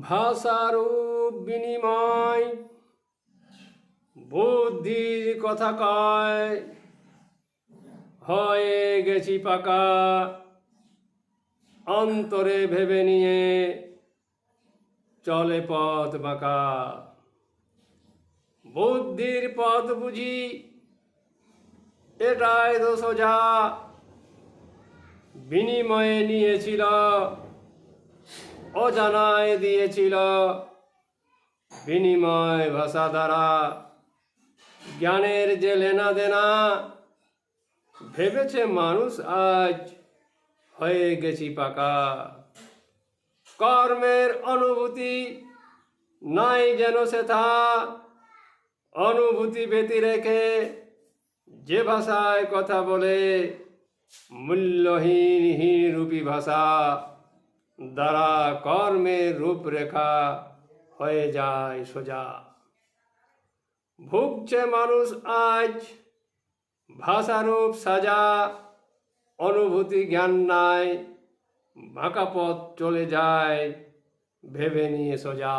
ভাষারূপ বিনিময়। বুদ্ধির কথা কয়, হয়ে গেছি পাকা। অন্তরে ভেবে নিয়ে চলে পথ বাঁকা। বুদ্ধির পথ বুঝি, এটাই তো সোজা। বিনিময়ে নিয়েছিল অজানায় দিয়েছিল। বিনিময় ভাষা দ্বারা জ্ঞানের যে লেনা দেনা, ভেবেছে মানুষ আজ হয়ে গেছি পাকা। কর্মের অনুভূতি নাই যেন সেথা, অনুভূতি ব্যতি রেখে যে ভাষায় কথা বলে, মূল্যহীন হীন রূপী ভাষা। দ্বারা কর্মের রূপরেখা হয়ে যায় সোজা। ভুগছে মানুষ আজ ভাষারূপ সাজা, অনুভূতি জ্ঞান নাই, বাঁকা পথ চলে যায়, ভেবে নিয়ে সোজা।